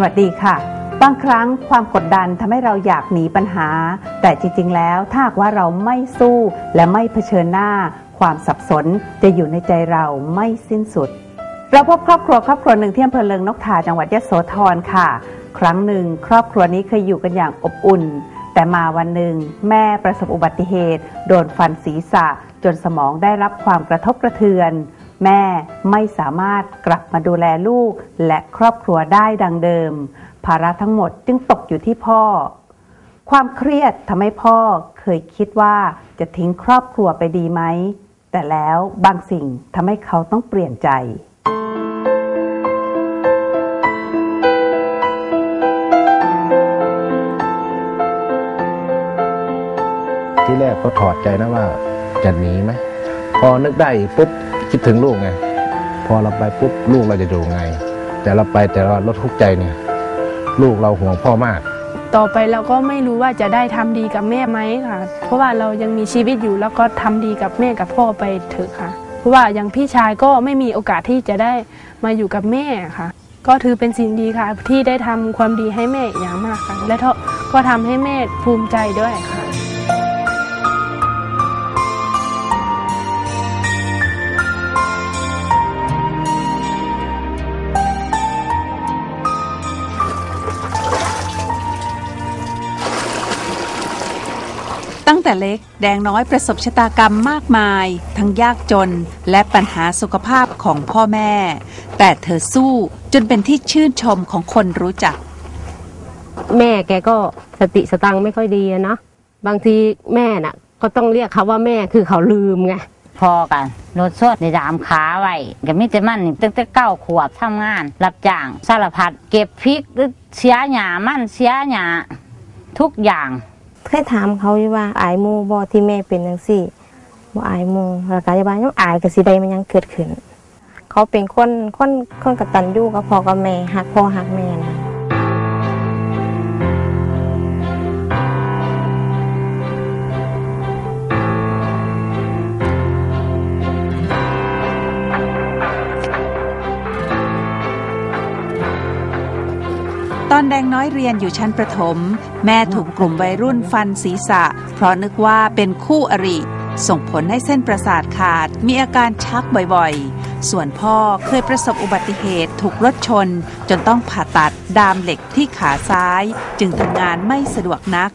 สวัสดีค่ะ บางครั้งความกดดันทำให้เราอยากหนีปัญหา แต่จริง ๆ แล้วถ้าหากว่าเราไม่สู้และไม่เผชิญหน้า ความสับสนจะอยู่ในใจเราไม่สิ้นสุด เราพบครอบครัวครอบครัวหนึ่งที่อำเภอเลิงนกทาจังหวัดยะโสธรค่ะ ครั้งหนึ่งครอบครัวนี้เคยอยู่กันอย่างอบอุ่น แต่มาวันหนึ่งแม่ประสบอุบัติเหตุ โดนฟันศีรษะ จนสมองได้รับความกระทบกระเทือน แม่ไม่สามารถกลับมาดูแลลูกและครอบครัวได้ดังเดิม ภาระทั้งหมดจึงตกอยู่ที่พ่อ ความเครียดทำให้พ่อเคยคิดว่าจะทิ้งครอบครัวไปดีไหม แต่แล้วบางสิ่งทำให้เขาต้องเปลี่ยนใจที่แรกก็ถอดใจนะว่าจะหนีไหมพอนึกได้ปุ๊บ คิดถึงลูกไงพอเราไปปุ๊บลูกเราจะอยู่ไง แต่เราไปแต่เราลดทุกข์ใจเนี่ย ลูกเราห่วงพ่อมาก ต่อไปเราก็ไม่รู้ว่าจะได้ทำดีกับแม่ไหมค่ะ เพราะว่าเรายังมีชีวิตอยู่แล้วก็ทำดีกับแม่กับพ่อไปเถอะค่ะ เพราะว่าอย่างพี่ชายก็ไม่มีโอกาสที่จะได้มาอยู่กับแม่ค่ะ ก็ถือเป็นสิ่งดีค่ะ ที่ได้ทำความดีให้แม่อย่างมากค่ะ และก็ทำให้แม่ภูมิใจด้วยค่ะ ตั้งแต่เล็กแดงน้อยประสบชะตากรรมมากมาย ทั้งยากจนและปัญหาสุขภาพของพ่อแม่ แต่เธอสู้จนเป็นที่ชื่นชมของคนรู้จัก แม่แกก็สติสตังค์ไม่ค่อยดีอะเนาะบางทีแม่น่ะ ก็ต้องเรียกเขาว่าแม่คือเขาลืมไงพอกันรถสดในดามขาไว้ก็มีแต่มันนี่ตั้งแต่เก้าขวบทำงาน รับจ้างสารพัดเก็บพริกหรือเสียหยามันเสียหยาทุกอย่าง เคยถามเขาอยู่ว่าอายมูบอที่แม่เป็นจังซี่บ่อายหมูแล้วก็จะว่ายังอายกับสิใดมันยังเกิดขึ้น เขาเป็นคนคนคนกตัญญูกับพ่อกับแม่หักพ่อหักแม่นะ ตอนแดงน้อยเรียนอยู่ชั้นประถม แม่ถูกกลุ่มวัยรุ่นฟันศีรษะ เพราะนึกว่าเป็นคู่อริ ส่งผลให้เส้นประสาทขาดมีอาการชักบ่อยๆ ส่วนพ่อเคยประสบอุบัติเหตุถูกรถชน จนต้องผ่าตัดดามเหล็กที่ขาซ้าย จึงทำงานไม่สะดวกนัก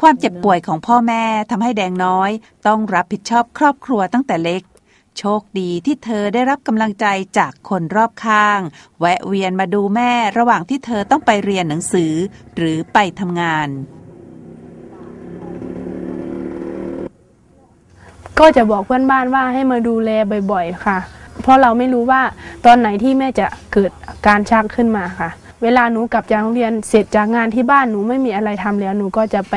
ความเจ็บป่วยของพ่อแม่ทำให้แดงน้อย ต้องรับผิดชอบครอบครัวตั้งแต่เล็ก โชคดีที่เธอได้รับกำลังใจจากคนรอบข้าง แวะเวียนมาดูแม่ระหว่างที่เธอต้องไปเรียนหนังสือ หรือไปทำงาน ก็จะบอกเพื่อนบ้านว่าให้มาดูแลบ่อยๆ ค่ะ เพราะเราไม่รู้ว่าตอนไหนที่แม่จะเกิดการชักขึ้นมาค่ะ เวลาหนูกลับจากโรงเรียนเสร็จจากงานที่บ้านหนูไม่มีอะไรทำแล้วหนูก็จะไป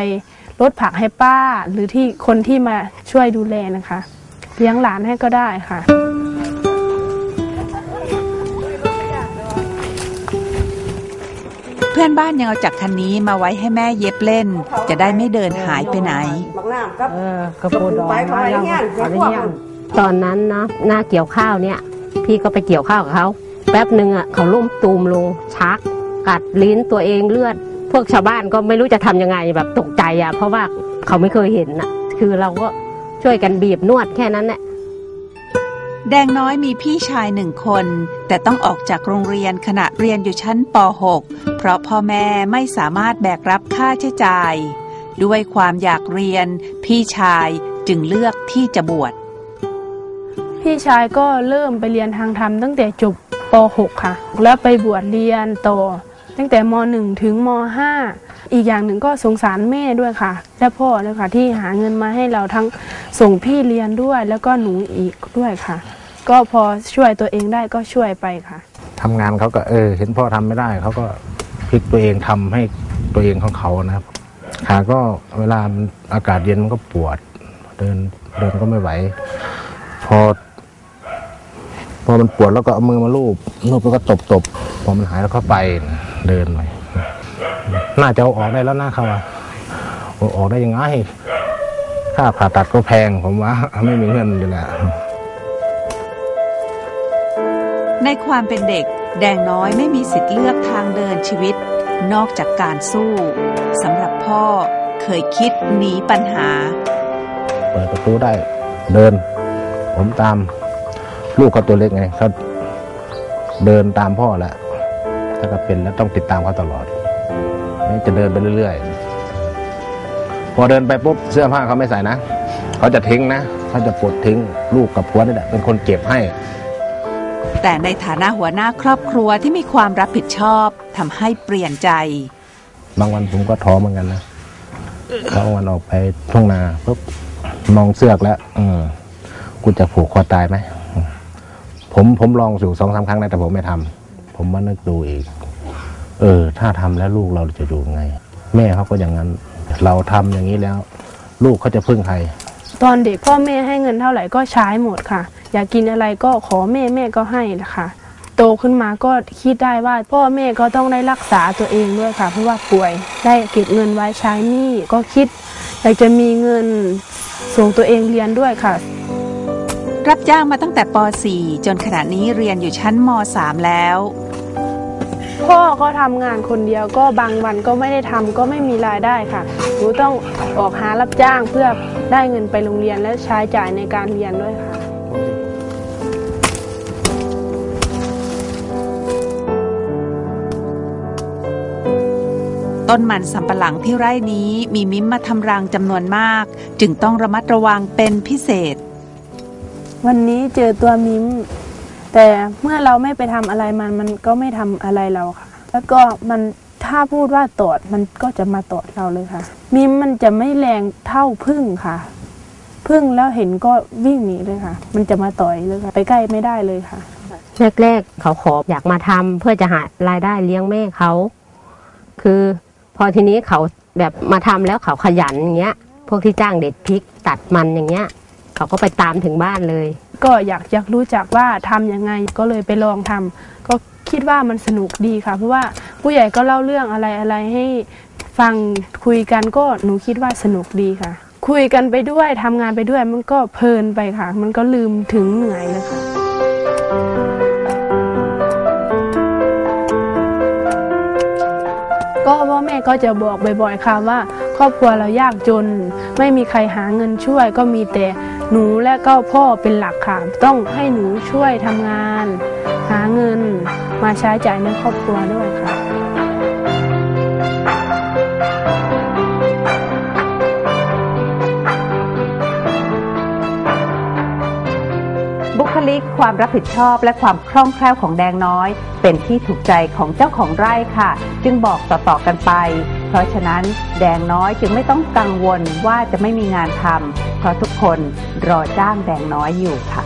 ลดผักให้ป้า หรือที่คนที่มาช่วยดูแลนะคะ เลี้ยงหลานให้ก็ได้ค่ะ เพื่อนบ้านยังเอาจักรคันนี้มาไว้ให้แม่เย็บเล่น จะได้ไม่เดินหายไปไหนเออกระปูดอกมาแล้วอะไรเงี้ยตอนนั้นเนาะหน้าเกี่ยวข้าวเนี่ย พี่ก็ไปเกี่ยวข้าวกับเขาแป๊บหนึ่งอะเขาล้มตูมลงชัก กัดลิ้นตัวเองเลือด พวกชาวบ้านก็ไม่รู้จะทำยังไงแบบตกใจอะเพราะว่าเขาไม่เคยเห็นอะ คือเราก็ ช่วยกันบีบนวดแค่นั้นแหละแดงน้อยมีพี่ชายหนึ่งคน แต่ต้องออกจากโรงเรียนขณะเรียนอยู่ชั้นป .6 เพราะพ่อแม่ไม่สามารถแบกรับค่าใช้จ่าย ด้วยความอยากเรียน พี่ชายจึงเลือกที่จะบวชพี่ชายก็เริ่มไปเรียนทางธรรมตั้งแต่จบป .6 ค่ะ แล้วไปบวชเรียนต่อ ตั้งแต่ม .1 ถึงม .5 อีกอย่างหนึ่งก็สงสารแม่ด้วยค่ะ และพ่อด้วยค่ะที่หาเงินมาให้เราทั้งส่งพี่เรียนด้วย แล้วก็หนูอีกด้วยค่ะ ก็พอช่วยตัวเองได้ก็ช่วยไปค่ะทำงานเขาก็เออ เห็นพ่อทำไม่ได้เขาก็พลิกตัวเองทำให้ตัวเองของเขานะครับขาก็เวลามันอากาศเย็นมันก็ปวด เดินเดินก็ไม่ไหว พอ พอมันปวดแล้วก็เอามือมาลูบลูบแล้วก็ตบตบพอมันหายแล้วก็ไป เดินไปน่าจะเอาออกได้แล้วนะเขาว่าเอาออกได้ยังไงค่าผ่าตัดก็แพงผมว่า ไม่มีเงินอยู่แหละในความเป็นเด็ก แดงน้อยไม่มีสิทธิ์เลือกทางเดินชีวิต นอกจากการสู้สำหรับพ่อเคยคิดหนีปัญหา เปิดประตูได้เดิน ผมตาม ลูกเขาตัวเล็กไงเขาเดินตามพ่อแหละ ถ้าก็เป็นแล้วต้องติดตามเขาตลอดนี่จะเดินไปเรื่อยๆ พอเดินไปปุ๊บเสื้อผ้าเขาไม่ใส่นะ เขาจะทิ้งนะเขาจะปลดทิ้งลูกกับผัวนี่แหละเป็นคนเก็บให้ แต่ในฐานะหัวหน้าครอบครัวที่มีความรับผิดชอบทำให้เปลี่ยนใจ บางวันผมก็ท้อเหมือนกันนะบางวันออกไปทุ่งนาปุ๊บมองเสือกแล้ว อืมกูจะผูกคอตายไหมอืมผมผมลองอยู่สองสามครั้งนะแต่ผมไม่ทำ ผมมานึกดูอีก เออ ถ้าทำแล้วลูกเราจะอยู่ไง แม่เขาก็อย่างนั้น เราทำอย่างนี้แล้ว ลูกเขาจะพึ่งใคร ตอนเด็กพ่อแม่ให้เงินเท่าไหร่ก็ใช้หมดค่ะ อยากกินอะไรก็ขอแม่แม่ก็ให้แหละค่ะ โตขึ้นมาก็คิดได้ว่า พ่อแม่ก็ต้องได้รักษาตัวเองด้วยค่ะ เพราะว่าป่วย ได้เก็บเงินไว้ใช้หนี้ก็คิดอยากจะมีเงินส่งตัวเองเรียนด้วยค่ะรับจ้างมาตั้งแต่ป .4 จนขณะนี้เรียนอยู่ชั้นม .3 แล้ว พ่อก็ทำงานคนเดียวก็บางวันก็ไม่ได้ทำก็ไม่มีรายได้ค่ะหนูต้องออกหารับจ้างเพื่อได้เงินไปโรงเรียนและใช้จ่ายในการเรียนด้วยค่ะ ต้นมันสำปะหลังที่ไร่นี้มีมิ้มมาทำรังจำนวนมาก จึงต้องระมัดระวังเป็นพิเศษ วันนี้เจอตัวมิม แต่เมื่อเราไม่ไปทำอะไรมันมันก็ไม่ทำอะไรเราค่ะ แล้วก็มันถ้าพูดว่าตอดมันก็จะมาตอดเราเลยค่ะมิมันจะไม่แรงเท่าพึ่งค่ะ พึ่งแล้วเห็นก็วิ่งหนีเลยค่ะ มันจะมาต่อยเลยค่ะ ไปใกล้ไม่ได้เลยค่ะ แรกๆเขาขออยากมาทำเพื่อจะหารายได้เลี้ยงแม่เขา คือพอทีนี้เขาแบบมาทำแล้วเขาขยันอย่างเงี้ย พวกที่จ้างเด็ดพริกตัดมันอย่างเงี้ย เขาก็ไปตามถึงบ้านเลย ก็อยากอยากรู้จักว่าทำยังไงก็เลยไปลองทำก็คิดว่ามันสนุกดีค่ะ เพราะว่าผู้ใหญ่ก็เล่าเรื่องอะไรอะไรให้ฟังคุยกันก็หนูคิดว่าสนุกดีค่ะ คุยกันไปด้วยทำงานไปด้วยมันก็เพลินไปค่ะ มันก็ลืมถึงเหนื่อยเลยค่ะ ก็พ่อแม่ก็จะบอกบ่อยๆค่ะว่า ครอบครัวเรายากจน ไม่มีใครหาเงินช่วย ก็มีแต่หนูและก็พ่อเป็นหลักค่ะต้องให้หนูช่วยทำงาน หาเงินมาใช้จ่ายในครอบครัวด้วยค่ะ บุคลิกความรับผิดชอบและความคล่องแคล่วของแดงน้อย เป็นที่ถูกใจของเจ้าของไร่ค่ะ จึงบอกต่อๆกันไป เพราะฉะนั้นแดงน้อยจึงไม่ต้องกังวลว่าจะไม่มีงานทำเพราะทุกคนรอจ้างแดงน้อยอยู่ค่ะ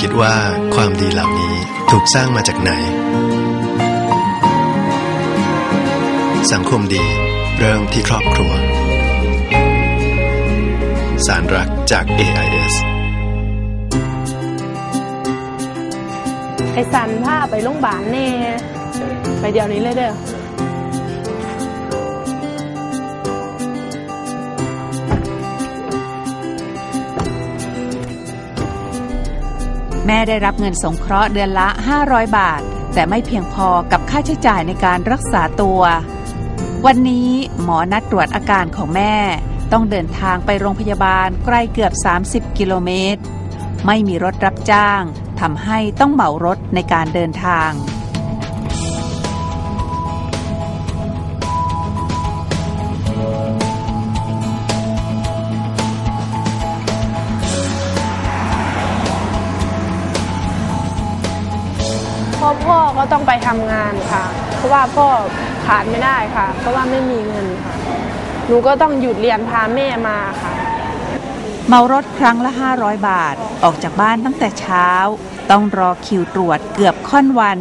คิดว่าความดีเหล่านี้ถูกสร้างมาจากไหน สังคมดีเริ่มที่ครอบครัว สารรักจาก AIS ไอสันผ้าไปโรงพยาบาลแน่ ไปเดี๋ยวนี้เลยเด้อ แม่ได้รับเงินสงเคราะห์เดือนละ 500 บาท แต่ไม่เพียงพอกับค่าใช้จ่ายในการรักษาตัว วันนี้หมอนัดตรวจอาการของแม่ ต้องเดินทางไปโรงพยาบาลใกล้เกือบ 30 กิโลเมตร ไม่มีรถรับจ้างทำให้ต้องเหมารถในการเดินทาง ต้องไปทำงานค่ะ เพราะว่าพ่อขาดไม่ได้ค่ะ เพราะว่าไม่มีเงินค่ะ หนูก็ต้องหยุดเรียนพาแม่มาค่ะ เมารถครั้งละ 500 บาท ออกจากบ้านตั้งแต่เช้า ต้องรอคิวตรวจเกือบค่อนวัน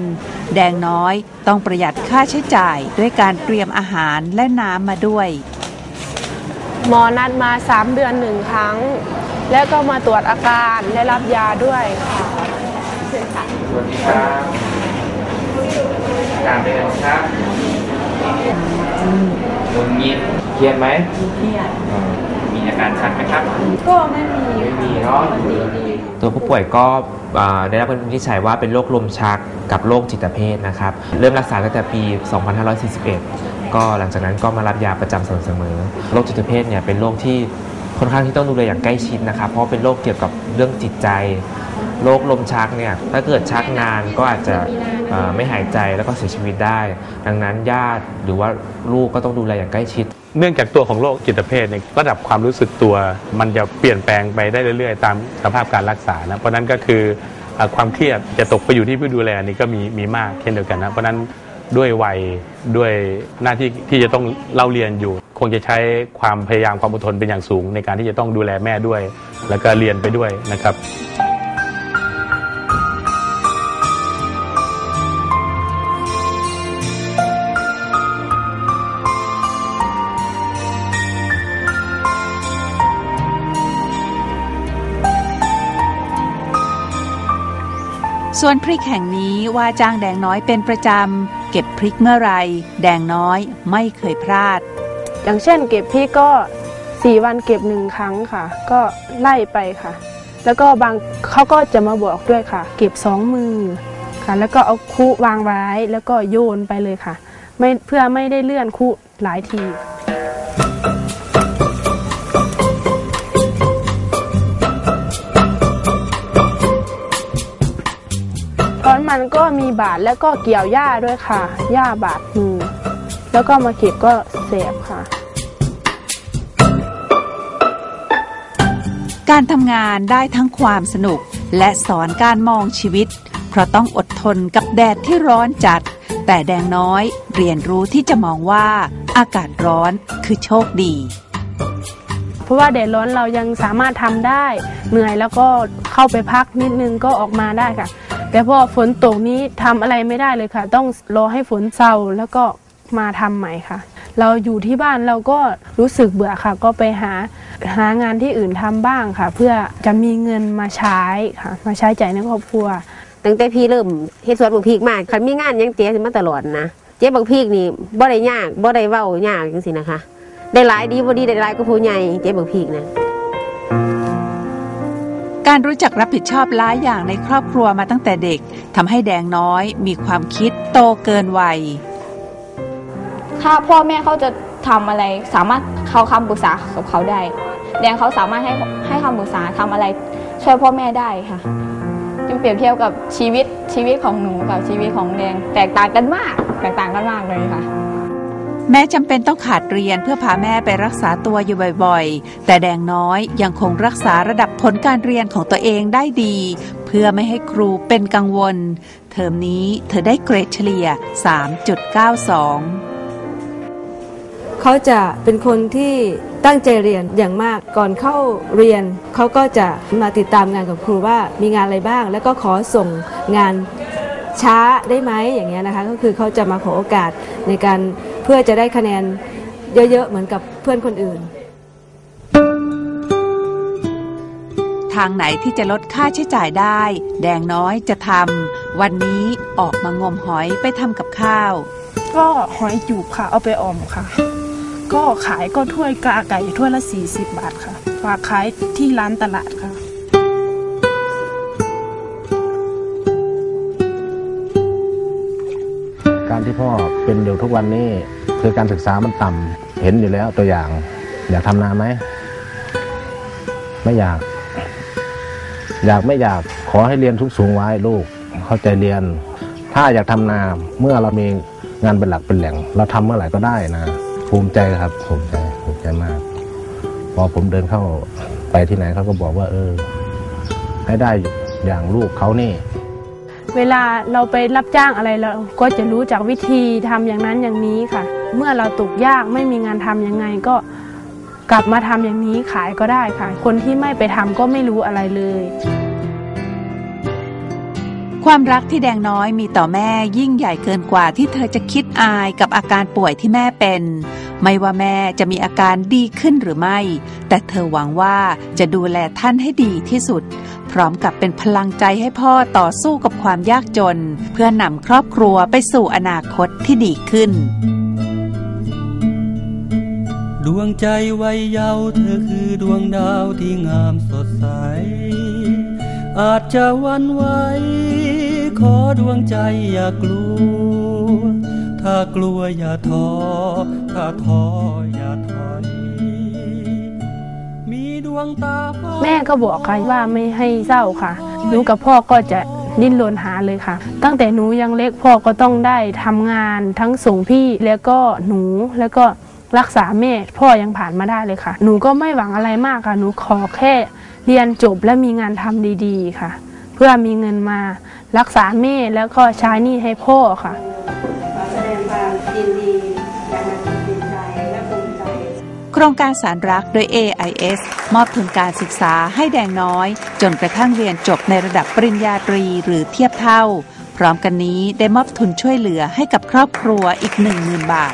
แดงน้อยต้องประหยัดค่าใช้จ่ายด้วยการเตรียมอาหารและน้ำมาด้วย หมอนัดมา 3 เดือนหนึ่งครั้ง แล้วก็มาตรวจอาการและรับยาด้วยค่ะสวัสดีครับ การเป็นไงบ้างครับงุนงิดเครียดไหมเครียดมีอาการชักไหมครับ ก็ไม่มีไม่มีเนาะตัวผู้ป่วยก็อ่าได้รับการวินิจฉัยว่าเป็นโรคลมชักกับโรคจิตเภทนะครับ เริ่มรักษาตั้งแต่ปี 2541 ก็หลังจากนั้นก็มารับยาประจำสม่ำเสมอโรคจิตเภทเนี่ยเป็นโรคที่ค่อนข้างที่ต้องดูแลอย่างใกล้ชิดนะครับ เพราะเป็นโรคเกี่ยวกับเรื่องจิตใจ โรคลมชักเนี่ยถ้าเกิดชักนานก็อาจจะไม่หายใจแล้วก็เสียชีวิตได้ ดังนั้นญาติหรือว่าลูกก็ต้องดูแลอย่างใกล้ชิด เนื่องจากตัวของโรคจิตเภทเนี่ยระดับความรู้สึกตัว มันจะเปลี่ยนแปลงไปได้เรื่อยๆ ตามสภาพการรักษานะเพราะนั้นก็คืออความเครียดจะตกไปอยู่ที่ผู้ดูแลนี่ก็มีมีมากเช่นเดียวกันนะเพราะนั้นด้วยวัยด้วยหน้าที่ที่จะต้องเล่าเรียนอยู่ คงจะใช้ความพยายามความอดทนเป็นอย่างสูง ในการที่จะต้องดูแลแม่ด้วย แล้วก็เรียนไปด้วยนะครับ ส่วนพริกแห่งนี้ว่าจ้างแดงน้อยเป็นประจำ เก็บพริกเมื่อไรแดงน้อยไม่เคยพลาด อย่างเช่น เก็บพริกก็4วันเก็บหนึ่งครั้งค่ะ ก็ไล่ไปค่ะ แล้วก็บางเขาก็จะมาบอกด้วยค่ะ เก็บสองมือค่ะ แล้วก็เอาคุวางไว้แล้วก็โยนไปเลยค่ะ ไม่เพื่อไม่ได้เลื่อนคุหลายที มันก็มีบาดแล้วก็เกี่ยวหญ้าด้วยค่ะ หญ้าบาดมือแล้วก็มาเก็บก็เสบค่ะ การทำงานได้ทั้งความสนุกและสอนการมองชีวิต เพราะต้องอดทนกับแดดที่ร้อนจัด แต่แดงน้อยเรียนรู้ที่จะมองว่าอากาศร้อนคือโชคดี เพราะว่าแดดร้อนเรายังสามารถทำได้ เหนื่อยแล้วก็เข้าไปพักนิดนึงก็ออกมาได้ค่ะ แต่พอฝนตกนี้ทำอะไรไม่ได้เลยค่ะ ต้องรอให้ฝนเศร้าแล้วก็มาทำใหม่ค่ะ เราอยู่ที่บ้านเราก็รู้สึกเบื่อค่ะ ก็ไปหาหางานที่อื่นทำบ้างค่ะ เพื่อจะมีเงินมาใช้ค่ะ มาใช้ใจ่ายในครอบครัว ตั้งแต่พี่เริ่มเฮ็ดสวนบักพริกมาคันมีงานหยังเจ๊มาตลอดนะเจ๊บักพริกนี่บ่ได้ยากบ่ได้เว้ายากจังซี่นะคะ ได้หลายดีบ่ดีได้หลายก็ผู้ใหญ่เจ๊บักพริกนะ การรู้จักรับผิดชอบหลายอย่างในครอบครัวมาตั้งแต่เด็กทำให้แดงน้อย มีความคิดโตเกินวัย ถ้าพ่อแม่เขาจะทำอะไรสามารถเขาคำปรึกษากับเขาได้ แดงเขาสามารถให้ให้คำปรึกษาทำอะไรช่วยพ่อแม่ได้ค่ะจึงเปรียบเทียบกับชีวิตชีวิตของหนูกับชีวิตของแดง แตกต่างกันมาก แตกต่างกันมากเลยค่ะ แม้จำเป็นต้องขาดเรียนเพื่อพาแม่ไปรักษาตัวอยู่บ่อยๆ แต่แดงน้อยยังคงรักษาระดับผลการเรียนของตัวเองได้ดี เพื่อไม่ให้ครูเป็นกังวล เทอมนี้เธอได้เกรดเฉลี่ย 3.92 เขาจะเป็นคนที่ตั้งใจเรียนอย่างมากก่อนเข้าเรียน เขาก็จะมาติดตามงานกับครูว่ามีงานอะไรบ้าง แล้วก็ขอส่งงานช้าได้ไหมอย่างเงี้ยนะคะ ก็คือเขาจะมาขอโอกาสในการ เพื่อจะได้คะแนนเยอะๆเหมือนกับเพื่อนคนอื่น ทางไหนที่จะลดค่าใช้จ่ายได้ แดงน้อยจะทำวันนี้ออกมางมหอยไปทำกับข้าว ก็หอยจูบค่ะ เอาไปออมค่ะ ก็ขายก็ถ้วยกาไก่ถ้วยละ40 บาทค่ะฝากขายที่ร้านตลาดค่ะ ที่พ่อเป็นอยู่ทุกวันนี้คือการศึกษามันต่ำเห็นอยู่แล้วตัวอย่าง อยากทำนาไหมไม่อยาก อยากไม่อยากขอให้เรียนทุกสูงไว้ลูก เข้าใจเรียน ถ้าอยากทำนาเมื่อเรามีงานเป็นหลักเป็นแหล่ง เราทำเมื่อไหร่ก็ได้นะ ภูมิใจครับภูมิใจภูมิใจมาก พอผมเดินเข้าไปที่ไหนเขาก็บอกว่า เออ ให้ได้อย่างลูกเขานี่ เวลาเราไปรับจ้างอะไรเราก็จะรู้จากวิธีทำอย่างนั้นอย่างนี้ค่ะ เมื่อเราตกยากไม่มีงานทำยังไงก็กลับมาทำอย่างนี้ขายก็ได้ค่ะ คนที่ไม่ไปทำก็ไม่รู้อะไรเลย ความรักที่แดงน้อยมีต่อแม่ยิ่งใหญ่เกินกว่าที่เธอจะคิดอายกับอาการป่วยที่แม่เป็น ไม่ว่าแม่จะมีอาการดีขึ้นหรือไม่ แต่เธอหวังว่าจะดูแลท่านให้ดีที่สุด พร้อมกับเป็นพลังใจให้พ่อต่อสู้กับความยากจน เพื่อนำครอบครัวไปสู่อนาคตที่ดีขึ้น ดวงใจวัยเยาว์เธอคือดวงดาวที่งามสดใส อาจจะวันไหวขอดวงใจอย่ากลัว ถ้ากลัวอย่าท้อ ถ้าท้ออย่าถอ แม่ก็บอกค่ะว่าไม่ให้เศร้าค่ะหนูกับพ่อก็จะดิ้นรนหาเลยค่ะ ตั้งแต่หนูยังเล็กพ่อก็ต้องได้ทำงานทั้งส่งพี่แล้วก็หนูแล้วก็รักษาแม่พ่อยังผ่านมาได้เลยค่ะ หนูก็ไม่หวังอะไรมากค่ะ หนูขอแค่เรียนจบและมีงานทำดีๆค่ะ เพื่อมีเงินมารักษาแม่แล้วก็ใช้หนี้ให้พ่อค่ะ รงการสารรักโดย AIS มอบทุนการศึกษาให้แดงน้อย จนกระทั่งเรียนจบในระดับปริญญาตรีหรือเทียบเท่า พร้อมกันนี้ได้มอบทุนช่วยเหลือให้กับครอบครัวอีก 10,000 บาท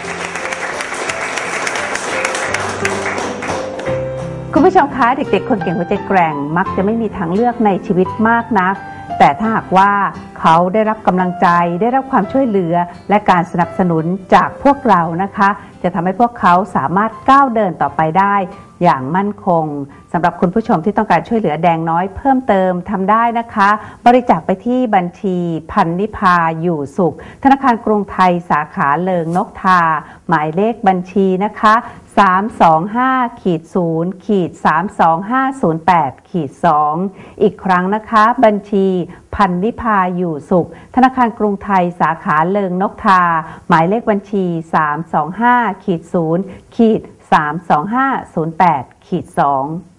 คุณผู้ชมคะเด็กๆ คนเก่งหัวใจแกร่งมักจะไม่มีทางเลือกในชีวิตมากนักแต่ถ้าหากว่าเขาได้รับกำลังใจได้รับความช่วยเหลือและการสนับสนุนจากพวกเรานะคะ จะทำให้พวกเขาสามารถก้าวเดินต่อไปได้ อย่างมั่นคงสำหรับคุณผู้ชมที่ต้องการช่วยเหลือแดงน้อยเพิ่มเติมทำได้นะคะ บริจาคไปที่บัญชีพันนิพาอยู่สุข ธนาคารกรุงไทยสาขาเลิงนกทา หมายเลขบัญชีนะคะ 325ขีด0ขีด32508ขีด2อีกครั้งนะคะ บัญชีพันวิพาอยู่สุข ธนาคารกรุงไทยสาขาเลิงนกทา หมายเลขบัญชี 325ขีด0ขีด32508ขีด2